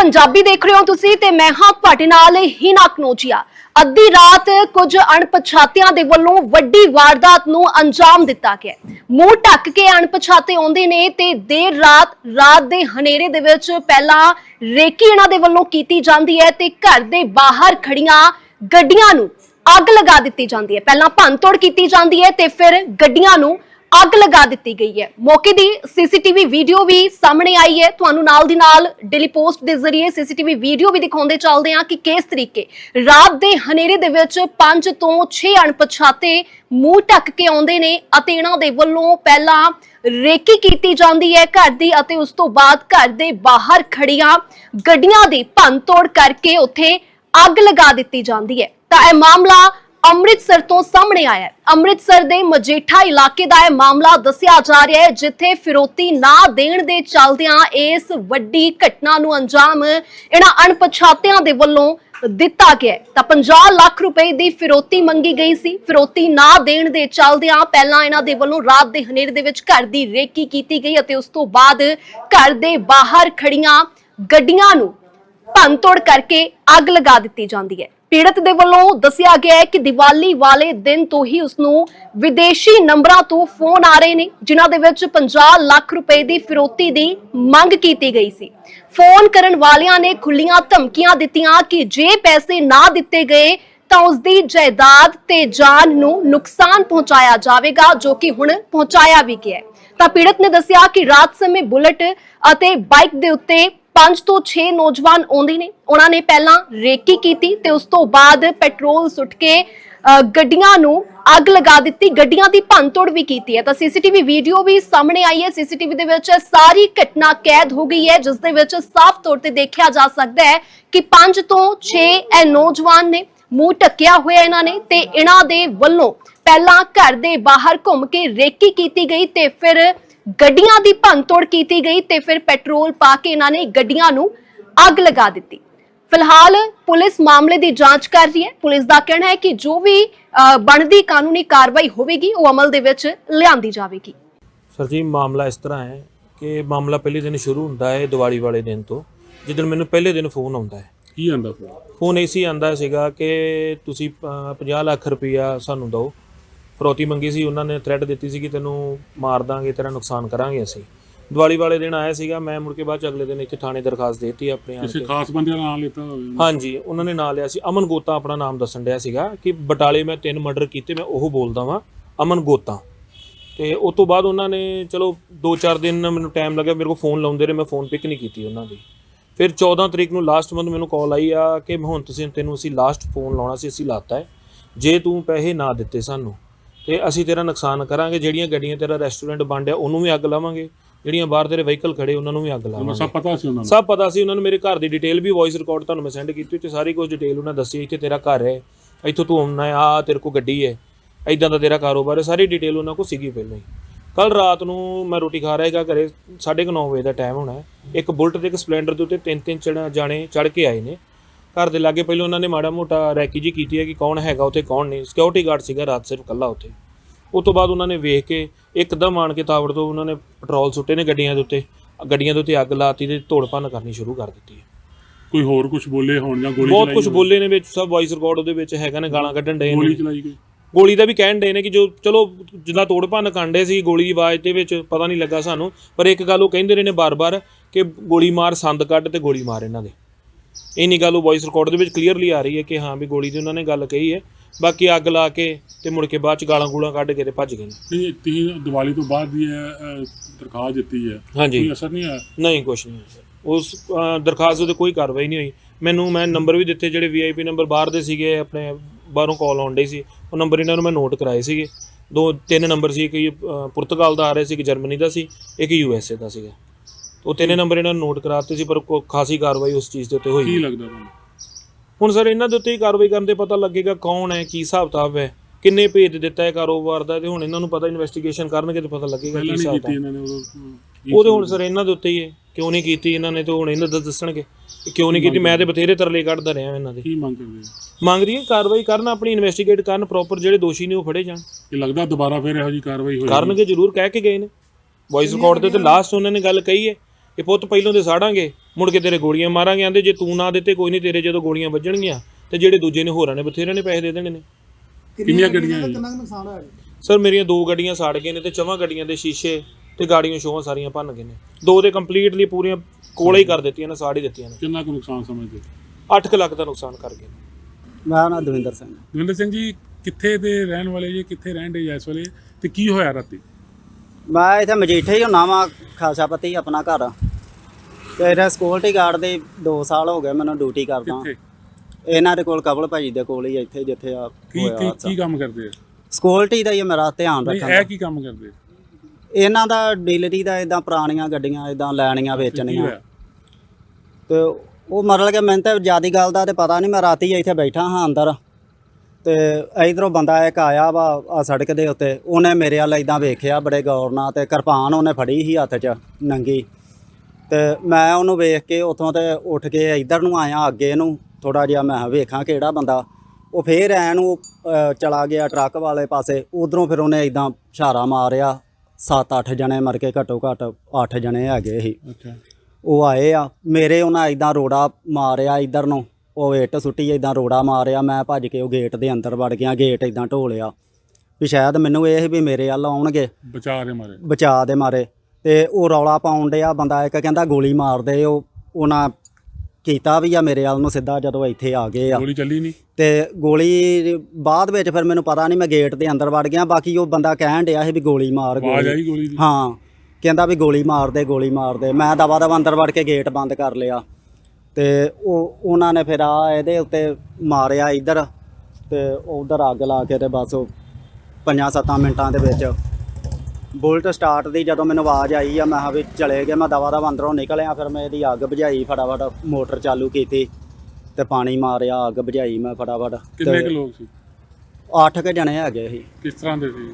ਪੰਜਾਬੀ ਦੇਖ ਰਹੇ ਹੋ ਤੁਸੀਂ ਤੇ ਮੈਂ ਹਾਂ ਤੁਹਾਡੇ ਨਾਲ ਹੀਨਾ ਕਨੋਜੀਆ। ਅੱਧੀ ਰਾਤ ਕੁਝ ਅਣਪਛਾਤਿਆਂ ਦੇ ਵੱਲੋਂ ਵੱਡੀ ਵਾਰਦਾਤ ਨੂੰ ਅੰਜਾਮ ਦਿੱਤਾ ਗਿਆ ਮੂੰਹ ਢੱਕ ਕੇ ਅਣਪਛਾਤੇ ਆਉਂਦੇ ਨੇ ਤੇ ਦੇਰ ਰਾਤ ਰਾਤ ਦੇ ਹਨੇਰੇ ਦੇ ਵਿੱਚ ਪਹਿਲਾਂ ਰੇਕੀ ਇਹਨਾਂ ਦੇ ਵੱਲੋਂ ਕੀਤੀ ਜਾਂਦੀ ਹੈ ਤੇ ਘਰ ਦੇ ਬਾਹਰ ਖੜੀਆਂ ਗੱਡੀਆਂ ਨੂੰ ਅੱਗ ਲਗਾ ਦਿੱਤੀ ਜਾਂਦੀ ਹੈ। ਪਹਿਲਾਂ ਭੰਨਤੋੜ ਕੀਤੀ ਜਾਂਦੀ ਹੈ ਤੇ ਫਿਰ ਗੱਡੀਆਂ ਨੂੰ ਅੱਗ ਲਗਾ ਦਿੱਤੀ ਗਈ ਹੈ। ਮੌਕੇ ਦੀ ਸੀਸੀਟੀਵੀ ਵੀਡੀਓ ਵੀ ਸਾਹਮਣੇ ਆਈ ਹੈ। ਤੁਹਾਨੂੰ ਨਾਲ ਦੀ ਨਾਲ ਡੇਲੀ ਪੋਸਟ ਦੇ ਜ਼ਰੀਏ ਸੀਸੀਟੀਵੀ ਵੀਡੀਓ ਵੀ ਦਿਖਾਉਂਦੇ ਚੱਲਦੇ ਹਾਂ ਕਿ ਕਿਸ ਤਰੀਕੇ ਰਾਤ ਦੇ ਹਨੇਰੇ ਦੇ ਵਿੱਚ 5 ਤੋਂ 6 ਅਣਪਛਾਤੇ ਮੂੰਹ ਢੱਕ ਕੇ ਆਉਂਦੇ ਨੇ ਅਤੇ ਇਹਨਾਂ ਦੇ ਵੱਲੋਂ ਪਹਿਲਾਂ ਰੇਕੀ ਕੀਤੀ ਜਾਂਦੀ ਹੈ ਘਰ ਦੀ ਅਤੇ ਉਸ ਤੋਂ ਬਾਅਦ ਘਰ ਦੇ ਬਾਹਰ ਖੜੀਆਂ ਗੱਡੀਆਂ ਦੀ ਭੰਨਤੋੜ ਕਰਕੇ ਉੱਥੇ ਅੱਗ ਲਗਾ ਦਿੱਤੀ ਜਾਂਦੀ ਹੈ। ਤਾਂ ਇਹ ਮਾਮਲਾ ਅੰਮ੍ਰਿਤਸਰ ਤੋਂ ਸਾਹਮਣੇ ਆਇਆ ਹੈ। ਅੰਮ੍ਰਿਤਸਰ ਦੇ ਮਜੀਠਾ ਇਲਾਕੇ ਦਾ ਇਹ ਮਾਮਲਾ ਦੱਸਿਆ ਜਾ ਰਿਹਾ ਹੈ, ਜਿੱਥੇ ਫਿਰੋਤੀ ਨਾ ਦੇਣ ਦੇ ਚੱਲਦਿਆਂ ਇਸ ਵੱਡੀ ਘਟਨਾ ਨੂੰ ਅੰਜਾਮ ਇਹਨਾਂ ਅਣਪਛਾਤਿਆਂ ਦੇ ਵੱਲੋਂ ਦਿੱਤਾ ਗਿਆ ਤਾਂ 50 ਲੱਖ ਰੁਪਏ ਦੀ ਫਿਰੋਤੀ ਮੰਗੀ ਗਈ ਸੀ। ਫਿਰੋਤੀ ਨਾ ਦੇਣ ਦੇ ਚੱਲਦਿਆਂ ਪਹਿਲਾਂ ਇਹਨਾਂ ਦੇ ਵੱਲੋਂ ਰਾਤ ਦੇ ਹਨੇਰੇ ਦੇ ਵਿੱਚ ਘਰ ਦੀ ਰੇਕੀ ਕੀਤੀ ਗਈ ਅਤੇ ਉਸ ਤੋਂ ਬਾਅਦ ਘਰ ਦੇ ਬਾਹਰ ਖੜੀਆਂ ਗੱਡੀਆਂ ਨੂੰ ਭੰਨਤੋੜ ਕਰਕੇ ਅੱਗ ਲਗਾ ਦਿੱਤੀ ਜਾਂਦੀ ਹੈ। ਪੀੜਤ ਦੇ ਵੱਲੋਂ ਦੱਸਿਆ ਗਿਆ ਹੈ ਕਿ ਦੀਵਾਲੀ ਵਾਲੇ ਦਿਨ ਤੋਂ ਹੀ ਉਸ ਨੂੰ ਵਿਦੇਸ਼ੀ ਨੰਬਰਾਂ ਤੋਂ ਫੋਨ ਆ ਰਹੇ ਨੇ, ਜਿਨ੍ਹਾਂ ਦੇ ਵਿੱਚ 50 ਲੱਖ ਰੁਪਏ ਦੀ ਫਿਰੌਤੀ ਦੀ ਮੰਗ ਕੀਤੀ ਗਈ ਸੀ। ਫੋਨ ਕਰਨ ਵਾਲਿਆਂ ਨੇ ਖੁੱਲੀਆਂ ਧਮਕੀਆਂ ਦਿੱਤੀਆਂ ਕਿ ਜੇ ਪੈਸੇ ਨਾ ਦਿੱਤੇ ਗਏ, ਤਾਂ ਉਸ ਦੀ ਜਾਇਦਾਦ ਤੇ ਜਾਨ ਨੂੰ ਨੁਕਸਾਨ ਪਹੁੰਚਾਇਆ ਜਾਵੇਗਾ, ਜੋ ਕਿ ਹੁਣ ਪਹੁੰਚਾਇਆ ਵੀ ਗਿਆ ਤਾਂ ਪੀੜਤ ਨੇ ਦੱਸਿਆ ਕਿ ਰਾਤ ਸਮੇਂ ਬੁਲਟ ਅਤੇ ਬਾਈਕ ਦੇ ਉੱਤੇ 5 ਤੋਂ 6 ਨੌਜਵਾਨ ਆਉਂਦੇ ਨੇ। ਉਹਨਾਂ ਨੇ ਪਹਿਲਾਂ ਰੇਕੀ ਕੀਤੀ ਤੇ ਉਸ ਤੋਂ ਬਾਅਦ ਪੈਟਰੋਲ ਸੁੱਟ ਕੇ ਅ, ਗੱਡੀਆਂ ਨੂੰ ਅੱਗ ਲਗਾ ਦਿੱਤੀ ਗੱਡੀਆਂ ਦੀ ਭੰਨਤੋੜ ਵੀ ਕੀਤੀ ਹੈ। ਤਾਂ ਸੀਸੀਟੀਵੀ ਵੀਡੀਓ ਵੀ ਸਾਹਮਣੇ ਆਈ ਹੈ। ਸੀਸੀਟੀਵੀ ਦੇ ਵਿੱਚ ਇਹ ਸਾਰੀ ਘਟਨਾ ਕੈਦ ਹੋ ਗਈ ਹੈ ਜਿਸ ਦੇ ਵਿੱਚ ਸਾਫ਼ ਤੌਰ ਤੇ ਦੇਖਿਆ ਜਾ ਸਕਦਾ ਹੈ ਕਿ 5 ਤੋਂ 6 ਇਹ ਨੌਜਵਾਨ ਨੇ ਮੂੰਹ ਢੱਕਿਆ ਹੋਇਆ ਇਹਨਾਂ ਨੇ ਤੇ ਇਹਨਾਂ ਦੇ ਵੱਲੋਂ ਪਹਿਲਾਂ ਘਰ ਦੇ ਬਾਹਰ ਘੁੰਮ ਕੇ ਰੇਕੀ ਕੀਤੀ ਗਈ ਤੇ ਫਿਰ ਗੱਡੀਆਂ ਦੀ ਭੰਨਤੋੜ ਕੀਤੀ ਗਈ ਤੇ ਫਿਰ ਪੈਟਰੋਲ ਪਾ ਕੇ ਇਹਨਾਂ ਨੇ ਗੱਡੀਆਂ ਨੂੰ ਅੱਗ ਲਗਾ ਦਿੱਤੀ। ਫਿਲਹਾਲ ਪੁਲਿਸ ਮਾਮਲੇ ਦੀ ਜਾਂਚ ਕਰ ਰਹੀ ਹੈ। ਪੁਲਿਸ ਦਾ ਕਹਿਣਾ ਹੈ ਕਿ ਜੋ ਵੀ ਅ, ਬਣਦੀ ਕਾਨੂੰਨੀ ਕਾਰਵਾਈ ਹੋਵੇਗੀ ਉਹ ਅਮਲ ਦੇ ਵਿੱਚ ਲਿਆਂਦੀ ਜਾਵੇਗੀ। ਸਰ ਜੀ ਮਾਮਲਾ ਇਸ ਤਰ੍ਹਾਂ ਹੈ ਕਿ ਮਾਮਲਾ ਪਹਿਲੇ ਦਿਨ ਸ਼ੁਰੂ ਹੁੰਦਾ ਹੈ ਦੀਵਾਲੀ ਵਾਲੇ ਦਿਨ ਤੋਂ। ਜਿੱਦਣ ਮੈਨੂੰ ਪਹਿਲੇ ਦਿਨ ਫੋਨ ਆਉਂਦਾ ਹੈ। ਕੀ ਆਂਦਾ ਫਿਰ ਫੋਨ ਇਸੀ ਆਂਦਾ ਸੀਗਾ ਕਿ ਤੁਸੀਂ ਅਹ, 50 ਲੱਖ ਰੁਪਈਆ ਸਾਨੂੰ ਦਿਓ। ਫਰੋਤੀ ਮੰਗੀ ਸੀ ਉਹਨਾਂ ਨੇ ਥ੍ਰੈਟ ਦਿੱਤੀ ਸੀ ਕਿ ਤੈਨੂੰ ਮਾਰ ਦਾਂਗੇ ਤੇਰਾ ਨੁਕਸਾਨ ਕਰਾਂਗੇ ਅਸੀਂ। ਦੀਵਾਲੀ ਵਾਲੇ ਦਿਨ ਆਇਆ ਸੀਗਾ ਮੈਂ ਮੁੜ ਕੇ ਬਾਅਦ ਚ ਅਗਲੇ ਦਿਨ ਇੱਥੇ ਥਾਣੇ ਦਰਖਾਸਤ ਦੇਤੀ ਆਪਣੇ ਆਣ ਕਿਸੇ ਖਾਸ ਬੰਦੇ ਦਾ ਨਾਮ ਲਿੱਤਾ ਹੋਵੇ ਹਾਂਜੀ ਉਹਨਾਂ ਨੇ ਨਾਂ ਲਿਆ ਸੀ। ਅਮਨ ਗੋਤਾ ਆਪਣਾ ਨਾਮ ਦੱਸਣ ਡਿਆ ਸੀਗਾ ਕਿ ਬਟਾਲੇ ਮੈਂ ਤਿੰਨ ਮਰਡਰ ਕੀਤੇ ਮੈਂ ਉਹ ਬੋਲਦਾ ਵਾਂ ਅਮਨ ਗੋਤਾ। ਤੇ ਉਸ ਤੋਂ ਬਾਅਦ ਉਹਨਾਂ ਨੇ ਚਲੋ 2-4 ਦਿਨ ਮੈਨੂੰ ਟਾਈਮ ਲੱਗਿਆ ਮੇਰੇ ਕੋਲ ਫੋਨ ਲਾਉਂਦੇ ਰਹੇ ਮੈਂ ਫੋਨ ਪਿਕ ਨਹੀਂ ਕੀਤੀ ਉਹਨਾਂ ਦੀ। ਫਿਰ 14 ਤਰੀਕ ਨੂੰ ਲਾਸਟ ਮੰਥ ਮੈਨੂੰ ਕਾਲ ਆਈ ਆ ਕਿ ਹੁਣ ਤੁਸੀਂ ਤੈਨੂੰ ਅਸੀਂ ਲਾਸਟ ਫੋਨ ਲਾਉਣਾ ਸੀ ਅਸੀਂ ਲਾਤਾ ਹੈ। ਜੇ ਤੂੰ ਪੈਸੇ ਨਾ ਦਿੱਤੇ ਸਾਨੂੰ ਤੇ ਅਸੀਂ ਤੇਰਾ ਨੁਕਸਾਨ ਕਰਾਂਗੇ ਜਿਹੜੀਆਂ ਗੱਡੀਆਂ ਤੇਰਾ ਰੈਸਟੋਰੈਂਟ ਬੰਦ ਆ ਉਹਨੂੰ ਵੀ ਅੱਗ ਲਾਵਾਂਗੇ। ਜਿਹੜੀਆਂ ਬਾਹਰ ਤੇਰੇ ਵਹੀਕਲ ਖੜੇ ਉਹਨਾਂ ਨੂੰ ਵੀ ਅੱਗ ਲਾਵਾਂਗੇ ਸਭ ਪਤਾ ਸੀ ਉਹਨਾਂ ਨੂੰ। ਸਭ ਪਤਾ ਸੀ ਉਹਨਾਂ ਨੂੰ ਮੇਰੇ ਘਰ ਦੀ ਡਿਟੇਲ ਵੀ ਵੌਇਸ ਰਿਕਾਰਡ ਤੁਹਾਨੂੰ ਮੈਂ ਸੈਂਡ ਕੀਤੀ ਤੇ ਸਾਰੀ ਕੁਝ ਡਿਟੇਲ ਉਹਨਾਂ ਦੱਸੀ ਇੱਥੇ ਤੇਰਾ ਘਰ ਹੈ ਇੱਥੋਂ ਤੂੰ ਆਉਣਾ ਹੈ ਆ ਤੇਰੇ ਕੋਲ ਗੱਡੀ ਹੈ ਐਦਾਂ ਦਾ ਤੇਰਾ ਕਾਰੋਬਾਰ ਹੈ ਸਾਰੀ ਡਿਟੇਲ ਉਹਨਾਂ ਕੋਲ ਸੀਗੀ ਪਹਿਲਾਂ ਹੀ। ਕੱਲ ਰਾਤ ਨੂੰ ਮੈਂ ਰੋਟੀ ਖਾ ਰਿਹਾ ਸੀਗਾ ਘਰੇ 9:30 ਵਜੇ ਦਾ ਟਾਈਮ ਹੋਣਾ ਹੈ। ਇੱਕ ਬੁਲਟ ਤੇ ਇੱਕ ਸਪਲੈਂਡਰ ਦੇ ਉੱਤੇ ਤਿੰਨ ਤਿੰਨ ਜਾਣੇ ਚੜ ਕੇ ਆਏ ਨੇ। ਘਰ ਦੇ ਲਾਗੇ ਪਹਿਲਾਂ ਉਹਨਾਂ ਨੇ ਮਾੜਾ ਮੋਟਾ ਰੈਕੀ ਜੀ ਕੀਤੀ ਹੈ ਕਿ ਕੌਣ ਹੈਗਾ ਉੱਥੇ ਕੌਣ ਨਹੀਂ। ਸਿਕਿਉਰਿਟੀ ਗਾਰਡ ਸੀਗਾ ਰਾਤ ਸਿਰਫ ਕੱਲਾ ਉੱਥੇ। ਉਸ ਤੋਂ ਬਾਅਦ ਉਹਨਾਂ ਨੇ ਵੇਖ ਕੇ ਇੱਕਦਮ ਆਣ ਕੇ ਤਾਵੜ ਤੋਂ ਉਹਨਾਂ ਨੇ ਪੈਟਰੋਲ ਸੁੱਟੇ ਨੇ ਗੱਡੀਆਂ ਦੇ ਉੱਤੇ। ਗੱਡੀਆਂ ਦੇ ਉੱਤੇ ਅੱਗ ਲਾਤੀ ਤੇ ਭੰਨ ਕਰਨੀ ਸ਼ੁਰੂ ਕਰ ਦਿੱਤੀ ਹੈ। ਕੋਈ ਹੋਰ ਕੁਝ ਬੋਲੇ ਹੋਣ ਜਾਂ ਗੋਲੀ ਬਹੁਤ ਕੁਝ? ਬੋਲੇ ਨੇ ਵਿੱਚ ਸਭ ਵੌਇਸ ਰਿਕਾਰਡ ਉਹਦੇ ਵਿੱਚ ਹੈਗਾ ਨੇ ਗਾਲਾਂ ਕੱਢਣ ਡਏ ਗੋਲੀ ਨੇ। ਚਲਾਈ ਗਈ? ਗੋਲੀ ਦਾ ਵੀ ਕਹਿਣ ਡਏ ਨੇ ਕਿ ਜੋ ਚਲੋ ਜਿੱਦਾਂ ਤੋੜ ਭੰਨ ਕਾਂਡੇ ਸੀ ਗੋਲੀ ਦੀ ਆਵਾਜ਼ ਦੇ ਵਿੱਚ ਪਤਾ ਨਹੀਂ ਲੱਗਾ ਸਾਨੂੰ ਪਰ ਇੱਕ ਗੱਲ ਉਹ ਕਹਿੰਦੇ ਰਹੇ ਨੇ ਬਾਰ-ਬਾਰ ਕਿ ਗੋਲੀ ਮਾਰ ਸੰਦ ਕੱਢ ਤੇ ਗੋਲੀ ਮਾਰ ਇਹਨਾਂ ਦੇ। ਇੰਨੀ ਗੱਲ ਉਹ ਵੌਇਸ ਰਿਕਾਰਡ ਦੇ ਵਿੱਚ ਕਲੀਅਰਲੀ ਆ ਰਹੀ ਹੈ ਕਿ ਹਾਂ ਵੀ ਗੋਲੀ ਦੀ ਉਹਨਾਂ ਨੇ ਗੱਲ ਕਹੀ ਹੈ। ਬਾਕੀ ਅੱਗ ਲਾ ਕੇ ਤੇ ਮੁੜ ਕੇ ਬਾਅਦ ਚ ਗਾਲਾਂ ਗੂਲਾਂ ਕੱਢ ਕੇ ਤੇ ਭੱਜ ਗਏ ਨੇ। ਨਹੀਂ ਤੀ ਦੀਵਾਲੀ ਤੋਂ ਬਾਅਦ ਵੀ ਇਹ ਦਰਖਾਸਤ ਦਿੱਤੀ ਹੈ। ਹਾਂਜੀ। ਕੋਈ ਅਸਰ ਨਹੀਂ ਆਇਆ ਨਹੀਂ ਕੁਛ ਨਹੀਂ ਹੋਇਆ। ਉਸ ਦਰਖਾਸਤ ਉਤੇ ਕੋਈ ਕਾਰਵਾਈ ਨਹੀਂ ਹੋਈ। ਮੈਨੂੰ ਮੈਂ ਨੰਬਰ ਵੀ ਦਿੱਤੇ ਜਿਹੜੇ ਵੀਆਈਪੀ ਨੰਬਰ ਬਾਹਰ ਦੇ ਸੀਗੇ ਆਪਣੇ ਬਾਹਰੋਂ ਕਾਲ ਆਉਣ ਡਈ ਸੀ। ਉਹ ਨੰਬਰ ਇਹਨਾਂ ਨੂੰ ਮੈਂ ਨੋਟ ਕਰਾਏ ਸੀਗੇ। ਦੋ ਤਿੰਨ ਨੰਬਰ ਸੀ ਇੱਕ ਪੁਰਤਗਾਲ ਦਾ ਆ ਰਿਹਾ ਸੀ ਇੱਕ ਜਰਮਨੀ ਦਾ ਸੀ ਇੱਕ ਯੂਐਸਏ ਦਾ ਸੀਗਾ। ਉਹ ਤਿੰਨੇ ਨੰਬਰ ਇਹਨਾਂ ਨੂੰ ਨੋਟ ਕਰਾਤੇ ਸੀ ਪਰ ਕੋਈ ਖਾਸੀ ਕਾਰਵਾਈ ਉਸ ਚੀਜ਼ ਦੇ ਉੱਤੇ ਹੋਈ ਕੀ ਨਹੀਂ। ਲੱਗਦਾ ਤੁਹਾਨੂੰ? ਹੁਣ ਸਰ ਇਹਨਾਂ ਦੇ ਉੱਤੇ ਹੀ ਕਾਰਵਾਈ ਕਰਨ ਤੇ ਪਤਾ ਲੱਗੇਗਾ ਕੌਣ ਹੈ ਕੀ ਹਿਸਾਬ ਕਿਤਾਬ ਹੈ ਕਿੰਨੇ ਭੇਜ ਦਿੱਤਾ ਹੈ ਕਾਰੋਬਾਰ ਦਾ ਤੇ ਹੁਣ ਇਹਨਾਂ ਨੂੰ ਪਤਾ ਇਨਵੈਸਟੀਗੇਸ਼ਨ ਕਰਨਗੇ ਤੇ ਪਤਾ ਲੱਗੇਗਾ ਕੀ ਪਹਿਲਾਂ ਨਹੀਂ ਹਿਸਾਬ ਕੀਤੀ ਕਿਤਾਬ। ਇਹਨਾਂ ਨੇ ਉਦੋਂ ਅਹ, ਕੀ ਉਹਦੇ ਹੁਣ ਸਰ ਇਹਨਾਂ ਦੇ ਉੱਤੇ ਹੀ ਹੈ ਕਿਉਂ ਨਹੀਂ ਕੀਤੀ ਇਹਨਾਂ ਨੇ ਤੇ ਹੁਣ ਇਹਨਾਂ ਦਾ ਦੱਸਣਗੇ ਕਿ ਕਿਉਂ ਨਹੀਂ ਕੀਤੀ ਮੈਂ ਤੇ ਬਥੇਰੇ ਤਰਲੇ ਕੱਢਦਾ ਰਿਹਾ ਇਹਨਾਂ ਦੇ। ਕੀ ਮੰਗ ਕਰਦੇ ਹੋ? ਮੰਗਦੀ ਹੈ ਕਾਰਵਾਈ ਕਰਨ ਆਪਣੀ ਇਨਵੈਸਟੀਗੇਟ ਕਰਨ ਪ੍ਰੋਪਰ ਜਿਹੜੇ ਦੋਸ਼ੀ ਨੇ ਉਹ ਫੜੇ ਜਾਣ। ਇਹ ਲੱਗਦਾ ਦੁਬਾਰਾ ਫਿਰ ਇਹੋ ਜੀ ਕਾਰਵਾਈ ਹੋਏਗੀ। ਕਰਨਗੇ ਜ਼ਰੂਰ ਕਹਿ ਕੇ ਗਏ ਨੇ। ਵੌਇਸ ਰਿਕਾਰਡ ਦੇ ਤੇ ਲਾਸਟ ਉਹਨਾਂ ਨੇ ਗੱਲ ਕਹੀ ਹੈ। ਕਿ ਪੁੱਤ ਪਹਿਲੋਂ ਦੇ ਸਾੜਾਂਗੇ ਮੁੜ ਕੇ ਤੇਰੇ ਗੋਲੀਆਂ ਮਾਰਾਂਗੇ ਆਂਦੇ ਜੇ ਤੂੰ ਨਾ ਦਿੱਤੇ ਕੋਈ ਨਹੀਂ ਤੇਰੇ ਜਦੋਂ ਗੋਲੀਆਂ ਵੱਜਣਗੀਆਂ ਤੇ ਜਿਹੜੇ ਦੂਜੇ ਨੇ ਹੋਰਾਂ ਨੇ ਬਥੇਰੇ ਨੇ ਪੈਸੇ ਦੇ ਦੇਣੇ ਨੇ। ਕਿੰਨੀਆਂ ਗੱਡੀਆਂ? ਕਿੰਨਾ ਨੁਕਸਾਨ ਹੋਇਆ ਜੀ? ਸਰ ਮੇਰੀਆਂ ਦੋ ਗੱਡੀਆਂ ਸਾੜ ਗਏ ਨੇ ਤੇ ਚਵਾਂ ਗੱਡੀਆਂ ਦੇ ਸ਼ੀਸ਼ੇ ਤੇ ਗਾੜੀਆਂ ਸ਼ੋਆਂ ਸਾਰੀਆਂ ਭੰਨ ਗਏ ਨੇ। ਦੋ ਦੇ ਕੰਪਲੀਟਲੀ ਪੂਰੀਆਂ ਕੋਲੇ ਹੀ ਕਰ ਦਿੱਤੀਆਂ ਨੇ ਸਾੜ ਹੀ ਦਿੱਤੀਆਂ ਨੇ। ਕਿੰਨਾ ਕੁ ਨੁਕਸਾਨ ਸਮਝਦੇ? 8 ਲੱਖ ਦਾ ਨੁਕਸਾਨ ਕਰ ਗਏ ਨੇ। ਮੈਂ ਨਾ ਦਵਿੰਦਰ ਸਿੰਘ। ਦਵਿੰਦਰ ਸਿੰਘ ਜੀ ਕਿੱਥੇ ਦੇ ਰਹਿਣ ਵਾਲੇ ਜੀ ਕਿੱਥੇ ਰਹਿੰਦੇ ਜੀ ਇਸ ਵੇਲੇ? ਤੇ ਕੀ ਹੋਇਆ ਰਾਤੀ? ਮੈਂ ਇੱਥੇ ਮਜੀਠੇ ਹੀ ਹੁੰਨਾ ਵਾਂ ਖਾਸਾ ਪਤੀ ਆਪਣਾ ਘਰ। ਤੇ ਇਹਦਾ ਸਿਕਿਉਰਟੀ ਗਾਰਡ ਦੇ 2 ਸਾਲ ਹੋ ਗਏ ਮੈਨੂੰ ਡਿਊਟੀ ਕਰਦਾ। ਕਿੱਥੇ? ਇਹਨਾਂ ਦੇ ਕੋਲ ਕਬਲ ਭਾਜੀ ਦੇ ਕੋਲ ਹੀ ਆ, ਇੱਥੇ ਜਿੱਥੇ ਆ ਕੀ ਹੋਇਆ ਕੀ ਹਾਦਸਾ। ਕੀ ਕੰਮ ਕਰਦੇ ਆ? ਸਿਕਿਉਰਟੀ ਦਾ ਹੀ ਮੇਰਾ ਧਿਆਨ ਨਹੀਂ ਰੱਖਣਾ ਇਹ ਕੀ ਕੰਮ ਕਰਦੇ ਆ? ਇਹਨਾਂ ਦਾ ਡੀਲਰੀ ਦਾ ਇਦਾਂ ਪੁਰਾਣੀਆਂ ਗੱਡੀਆਂ ਇਦਾਂ ਲੈਣੀਆਂ ਕੀ ਵੇਚਣੀਆਂ। ਹੋਇਆ? ਤੇ ਉਹ ਮਤਲਬ ਕਿ ਮੈਨੂੰ ਤਾਂ ਜਿਆਦੀ ਗੱਲ ਦਾ ਤੇ ਪਤਾ ਨਹੀਂ ਮੈਂ ਰਾਤੀ ਇੱਥੇ ਬੈਠਾ ਹਾਂ ਅੰਦਰ। ਤੇ ਇਧਰੋਂ ਬੰਦਾ ਇੱਕ ਆਇਆ ਵਾ ਆ ਸੜਕ ਦੇ ਉੱਤੇ। ਉਹਨੇ ਮੇਰੇ ਵੱਲ ਇਦਾਂ ਵੇਖਿਆ ਬੜੇ ਗੌਰ ਨਾਲ ਤੇ ਕਿਰਪਾਨ ਉਹਨੇ ਫੜੀ ਸੀ ਹੱਥ 'ਚ ਨੰਗੀ। ਤੇ ਮੈਂ ਉਹਨੂੰ ਵੇਖ ਕੇ ਉੱਥੋਂ ਤੇ ਉੱਠ ਕੇ ਇਧਰ ਨੂੰ ਆਇਆ ਅੱਗੇ ਨੂੰ। ਥੋੜਾ ਜਿਹਾ ਮੈਂ ਵੇਖਾਂ ਕਿਹੜਾ ਬੰਦਾ। ਉਹ ਫੇਰ ਐ ਨੂੰ ਅ, ਚਲਾ ਗਿਆ ਟਰੱਕ ਵਾਲੇ ਪਾਸੇ। ਉਧਰੋਂ ਫਿਰ ਉਹਨੇ ਇਦਾਂ ਇਸ਼ਾਰਾ ਮਾਰਿਆ। 7-8 ਜਣੇ ਮਰ ਕੇ ਘੱਟੋ ਘੱਟ 8 ਜਣੇ ਹੈਗੇ ਸੀ। ਅੱਛਾ। ਉਹ ਆਏ ਆ। ਮੇਰੇ ਉਹਨਾਂ ਇਦਾਂ ਰੋੜਾ ਮਾਰਿਆ ਇਧਰ ਨੂੰ। ਉਹ ਇੱਟ ਸੁੱਟੀ ਇਦਾਂ ਰੋੜਾ ਮਾਰਿਆ। ਮੈਂ ਭੱਜ ਕੇ ਉਹ ਗੇਟ ਦੇ ਅੰਦਰ ਵੜ ਗਿਆ। ਗੇਟ ਇਦਾਂ ਢੋਲਿਆ। ਵੀ ਸ਼ਾਇਦ ਮੈਨੂੰ ਇਹ ਵੀ ਮੇਰੇ ਵੱਲ ਆਉਣਗੇ। ਬਚਾ ਰਹੇ ਮਾਰੇ। ਬਚਾ ਦੇ ਮਾਰੇ। ਤੇ ਉਹ ਰੌਲਾ ਪਾਉਣ ਡਿਆ ਬੰਦਾ ਇੱਕ ਕਹਿੰਦਾ ਗੋਲੀ ਮਾਰ ਦੇ ਉਹ ਉਹਨਾਂ ਕੀਤਾ ਵੀ ਆ ਮੇਰੇ ਵੱਲ ਨੂੰ ਸਿੱਧਾ ਜਦੋਂ ਇੱਥੇ ਆ ਗਏ ਆ। ਗੋਲੀ ਚੱਲੀ ਨਹੀਂ? ਤੇ ਗੋਲੀ ਬਾਅਦ ਵਿੱਚ ਫਿਰ ਮੈਨੂੰ ਪਤਾ ਨਹੀਂ ਮੈਂ ਗੇਟ ਦੇ ਅੰਦਰ ਵੜ ਗਿਆ ਬਾਕੀ ਉਹ ਬੰਦਾ ਕਹਿਣ ਡਿਆ ਸੀ ਵੀ ਗੋਲੀ ਮਾਰ ਆਵਾਜ਼ ਆਈ ਗੋਲੀ ਦੀ? ਹਾਂ ਕਹਿੰਦਾ ਵੀ ਗੋਲੀ ਮਾਰ ਦੇ ਗੋਲੀ ਮਾਰ ਦੇ। ਮੈਂ ਦਵਾ ਦਵਾ ਅੰਦਰ ਵੜ ਕੇ ਗੇਟ ਬੰਦ ਕਰ ਲਿਆ। ਤੇ ਉਹ ਉਹਨਾਂ ਨੇ ਫਿਰ ਆ ਇਹਦੇ ਉੱਤੇ ਮਾਰਿਆ ਇੱਧਰ ਤੇ ਉਧਰ ਅੱਗ ਲਾ ਕੇ ਤੇ ਬਸ ਉਹ ਪੰਜਾਂ ਸੱਤਾਂ ਮਿੰਟਾਂ ਦੇ ਵਿੱਚ ਬੁਲਟ ਸਟਾਰਟ ਦੀ ਜਦੋਂ ਮੈਨੂੰ ਆਵਾਜ਼ ਆਈ ਆ ਮੈਂ ਕਿਹਾ ਵੀ ਚਲੇ ਗਏ ਮੈਂ ਦਵਾ ਦਵਾ ਅੰਦਰੋਂ ਨਿਕਲਿਆ ਫਿਰ ਮੈਂ ਇਹਦੀ ਅੱਗ ਬੁਝਾਈ ਫਟਾਫਟ ਮੋਟਰ ਚਾਲੂ ਕੀਤੀ ਤੇ ਪਾਣੀ ਮਾਰਿਆ ਅੱਗ ਬੁਝਾਈ ਮੈਂ ਫਟਾਫਟ ਕਿੰਨੇ ਕੁ ਲੋਕ ਸੀ? ਅੱਠ ਕੁ ਜਣੇ ਹੈਗੇ ਸੀ। ਕਿਸ ਤਰ੍ਹਾਂ ਦੇ ਸੀ?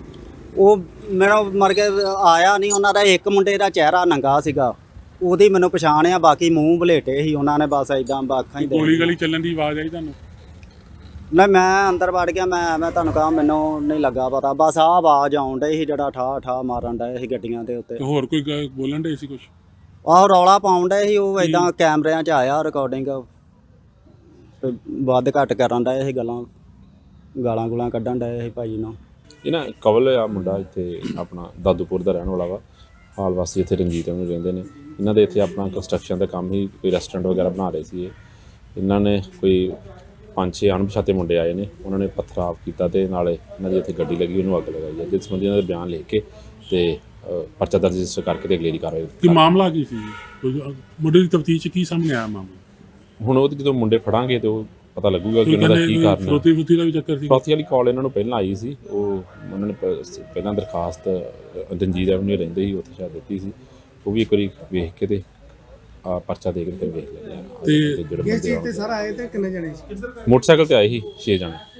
ਉਹ ਮੇਰਾ ਮਰ ਕੇ ਆਇਆ ਨਹੀਂ ਉਹਨਾਂ ਦਾ ਇੱਕ ਮੁੰਡੇ ਦਾ ਚਿਹਰਾ ਨੰਗਾ ਸੀਗਾ ਉਹਦੀ ਮੈਨੂੰ ਪਛਾਣ ਆ ਬਾਕੀ ਮੂੰਹ ਬਲੇਟੇ ਸੀ ਉਹਨਾਂ ਨੇ ਬਸ ਇਦਾਂ ਬਾਖਾਂ ਹੀ ਦੇ ਗੋਲੀ ਗਲੀ ਚੱਲਣ ਦੀ ਆਵਾਜ਼ ਆਈ ਤੁਹਾਨੂੰ? ਨਾ ਮੈਂ ਅੰਦਰ ਵੜ ਗਿਆ ਮੈਂ ਮੈਂ ਤੁਹਾਨੂੰ ਕਹਾਂ ਮੈਨੂੰ ਨਹੀਂ ਲੱਗਾ ਪਤਾ। ਬਸ ਆਹ ਆਵਾਜ਼ ਆਉਣ ਡਈ ਸੀ ਜਿਹੜਾ ਠਾ ਠਾ ਮਾਰਨ ਡਏ ਸੀ ਗੱਡੀਆਂ ਦੇ ਉੱਤੇ। ਤੇ ਹੋਰ ਕੋਈ ਗ- ਬੋਲਣ ਦੇ ਸੀ ਕੁਝ ਆਹ ਰੌਲਾ ਪਾਉਣ ਡਏ ਸੀ ਉਹ ਇਦਾਂ ਕੈਮਰਿਆਂ 'ਚ ਆਇਆ ਰਿਕਾਰਡਿੰਗ ਵੱਧ ਘੱਟ ਕਰਨ ਡਏ ਸੀ ਗੱਲਾਂ। ਗਾਲਾਂ ਗੁਲਾਂ ਕੱਢਣ ਡਏ ਸੀ ਭਾਜੀ ਨੂੰ। ਇਹ ਨਾ ਕਵਲ ਆ ਮੁੰਡਾ ਇੱਥੇ ਆਪਣਾ ਦਾਦੂਪੁਰ ਦਾ ਰਹਿਣ ਵਾਲਾ ਵਾ। ਹਾਲ ਵਾਸੀ ਇੱਥੇ ਰਣਜੀਤ ਨੂੰ ਰਹਿੰਦੇ ਨੇ। ਇਹਨਾਂ ਦੇ ਇੱਥੇ ਆਪਣਾ ਕੰਸਟਰਕਸ਼ਨ ਦਾ ਕੰਮ ਹੀ ਕੋਈ ਰੈਸਟੋਰੈਂਟ ਵਗੈਰਾ ਬਣਾ ਰਹੇ ਸੀ ਇਹ। ਇਹਨਾਂ ਨੇ ਕੋਈ ਪੰਜ ਛੇ ਅਣਪਛਾਤੇ ਮੁੰਡੇ ਆਏ ਨੇ ਉਹਨਾਂ ਨੇ ਪਥਰਾਵ ਕੀਤਾ ਤੇ ਨਾਲੇ ਇਹਨਾਂ ਦੀ ਇੱਥੇ ਗੱਡੀ ਲੱਗੀ ਉਹਨੂੰ ਅੱਗ ਲਗਾਈ ਹੈ ਜਿਸ ਸੰਬੰਧੀ ਇਹਨਾਂ ਦੇ ਬਿਆਨ ਲਿਖ ਕੇ ਤੇ ਪਰਚਾ ਦਰਜ ਰਜਿਸਟਰ ਕਰਕੇ ਤੇ ਅਗਲੇਰੀ ਕਾਰਵਾਈ ਕੀ ਮਾਮਲਾ ਕੀ ਸੀ? ਮੁੱਢਲੀ ਦੀ ਤਫਤੀਸ਼ ਕੀ ਸਾਹਮਣੇ ਆਇਆ ਮਾਮਲਾ? ਹੁਣ ਉਹ ਜਦੋਂ ਮੁੰਡੇ ਫੜਾਂਗੇ ਤੇ ਉਹ ਪਤਾ ਲੱਗੂਗਾ ਕਿ ਉਹਨਾਂ ਦਾ ਕੀ ਕਾਰਨ ਹੈ। ਫਰੋਤੀ ਫਰੋਤੀ ਦਾ ਵੀ ਚੱਕਰ ਸੀ। ਚੌਥੀ ਵਾਲੀ ਕਾਲ ਇਹਨਾਂ ਨੂੰ ਪਹਿਲਾਂ ਆਈ ਸੀ ਉਹ ਉਹਨਾਂ ਨੇ ਪਹਿਲਾਂ ਦਰਖਾਸਤ ਰਣਜੀਤ ਐਵਨਿਊ ਰਹਿੰਦੇ ਸੀ ਉੱਥੇ ਸ਼ਾਇਦ ਦਿੱਤੀ ਸੀ ਉਹ ਵੀ ਇੱਕ ਵਾਰੀ ਵੇਖ ਕੇ ਤੇ ਆ ਪਰਚਾ ਦੇ ਕੇ ਫਿਰ ਵੇਖ ਲੈਂਦੇ ਆ। ਤੇ ਜਿਹੜੇ ਬੰਦੇ ਚੀਜ਼ ਤੇ ਆਉਣਗੇ। ਸਰ ਆਏ ਤੇ ਕਿੰਨੇ ਜਣੇ ਸੀ? ਮੋਟਰਸਾਈਕਲ ਤੇ ਆਏ ਸੀ 6 ਜਣੇ।